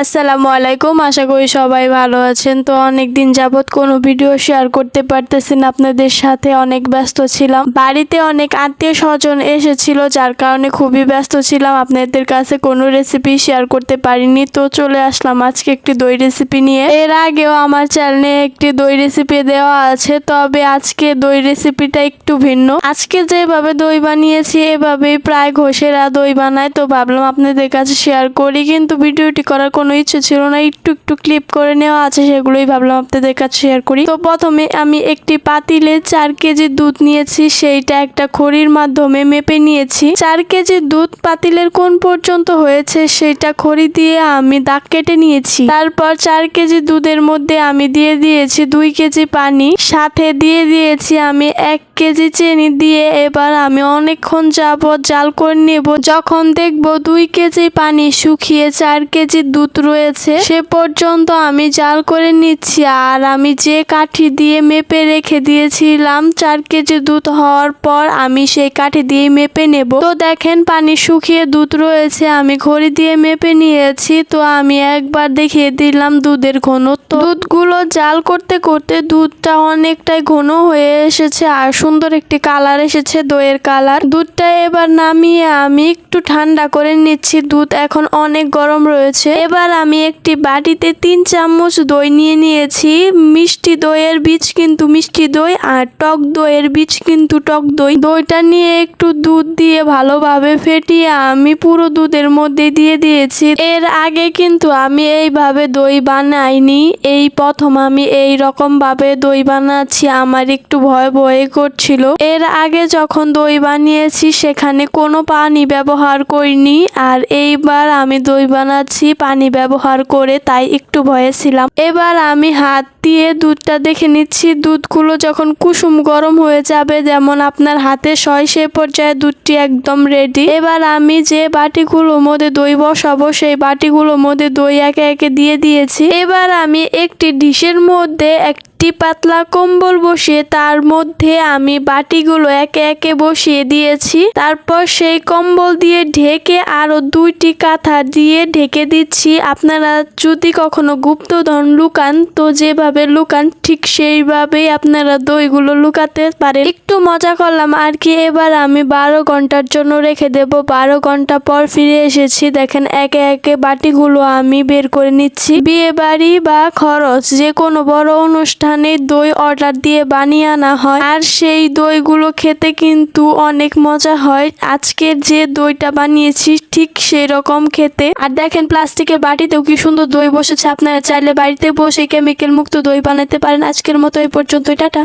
আসসালামু আলাইকুম, আশা করি সবাই ভালো আছেন। তো অনেক দিন যাবত কোনো ভিডিও শেয়ার করতে পারতেছি না, আপনাদের সাথে অনেক ব্যস্ত ছিলাম। বাড়িতে অনেক আত্মীয় স্বজন এসেছিল, যার কারণে খুবই ব্যস্ত ছিলাম। আপনাদের কাছে কোনো রেসিপি শেয়ার করতে পারিনি। তো চলে আসলাম আজকে একটি দই রেসিপি নিয়ে। এর আগেও আমার চ্যানেলে একটি দই রেসিপি দেওয়া আছে, তবে আজকে দই রেসিপিটা একটু ভিন্ন। আজকে যেভাবে দই বানিয়েছি, এভাবেই প্রায় ঘষেরা দই বানায়। তো ভাবলাম আপনাদের কাছে শেয়ার করি, কিন্তু ভিডিওটি করার কোনো ইচ্ছে ছিল না, একটু একটু ক্লিপ করে নেওয়া আছে, সেগুলোই ভাবলাম আপনাদের কাছে শেয়ার করি। তো প্রথমে আমি একটি পাতিলে চার কেজি দুধ নিয়েছি, সেইটা একটা খড়ির মাধ্যমে মেপে নিয়েছি। চার কেজি দুধ পাতিলের কোন পর্যন্ত হয়েছে সেটা খড়ি দিয়ে আমি দাগ কেটে নিয়েছি। তারপর চার কেজি দুধের মধ্যে আমি দিয়ে দিয়েছি দুই কেজি পানি। সাথে দিয়ে দিয়েছি আমি এক কেজি চিনি দিয়ে এবার আমি অনেকক্ষণ যাবত জাল করে নেব। যখন দেখব দুই কেজি পানি শুকিয়ে চার কেজি দুধ রয়েছে, সে পর্যন্ত আমি জাল করে নিচ্ছি আর আমি যে কাঠি দিয়ে মেপে রেখে দিয়েছিলাম চার কেজি দুধ হওয়ার পর আমি সেই কাঠি দিয়ে মেপে নেব। তো দেখেন পানি শুকিয়ে দুধ রয়েছে, আমি ঘড়ি দিয়ে মেপে নিয়েছি, তো আমি একবার দেখিয়ে দিলাম দুধের ঘনত্ব। দুধগুলো জাল করতে করতে দুধটা অনেকটাই ঘন হয়ে এসেছে আর সুন্দর একটি কালার এসেছে, দইয়ের কালার। দুধটা এবার নামিয়ে আমি একটু ঠান্ডা করে নিচ্ছি। দুধ এখন অনেক গরম রয়েছে। এবার আমি একটি বাটিতে তিন চামচ দই নিয়ে নিয়েছি। মিষ্টি দইয়ের বীজ কিন্তু মিষ্টি দই আর টক দইয়ের বীজ কিন্তু টক দই। দইটা নিয়ে একটু দুধ দিয়ে ভালোভাবে ফেটিয়ে আমি পুরো দুধের মধ্যে দিয়ে দিয়েছি। এর আগে কিন্তু আমি এইভাবে দই বানাইনি। এই প্রথম আমি এই রকম ভাবে দই বানাচ্ছি। আমার একটু ভয় ভয় করছিল এর আগে যখন দই বানিয়েছি, সেখানে কোনো পানি ব্যবহার করিনি। আর এইবার আমি দই বানাচ্ছি, পানি ব্যবহার করে তাই একটু ভয়ে ছিলাম। এবার আমি হাত দিয়ে দুধটা দেখে নিচ্ছি। দুধগুলো যখন কুসুম গরম হয়ে যাবে, যেমন আপনার হাতে সয় সে পর্যায়ে দুধটি একদম রেডি এবার আমি যে বাটিগুলো মধ্যে দই বসাবো, সেই বাটিগুলো মধ্যে দই একে একে দিয়ে দিয়েছি। এবার আমি একটি ডিশের মধ্যে একটি পাতলা কম্বল বসিয়ে তার মধ্যে আমি বাটিগুলো একে একে বসিয়ে দিয়েছি। তারপর সেই কম্বল দিয়ে ঢেকে আরও দুইটি কাঁথা দিয়ে ঢেকে দিচ্ছি। আপনারা যদি কখনো গুপ্তধন লুকান, তো যেভাবে লুকান, ঠিক সেইভাবেই আপনারা দইগুলো লুকাতে পারেন। একটু মজা করলাম আর কি। এবার আমি বারো ঘণ্টার জন্য রেখে দেব। বারো ঘণ্টা পর ফিরে এসেছি। দেখেন, একে একে বাটিগুলো আমি বের করে নিচ্ছি। বিয়ে বাড়ি বা খরচ, যে কোনো বড় অনুষ্ঠানে দই অর্ডার দিয়ে বানিয়ে আনা হয়। আর সেই দইগুলো খেতে কিন্তু অনেক মজা হয়। আজকের যে দইটা বানিয়েছি, ঠিক সেই রকম খেতে। আর দেখেন প্লাস্টিকের বাটিতেও কি সুন্দর দই বসেছে। আপনারা চাইলে বাড়িতে বসে কেমিক্যাল মুক্ত দই বানাতে পারেন। আজকের মতো এই পর্যন্ত টাটা।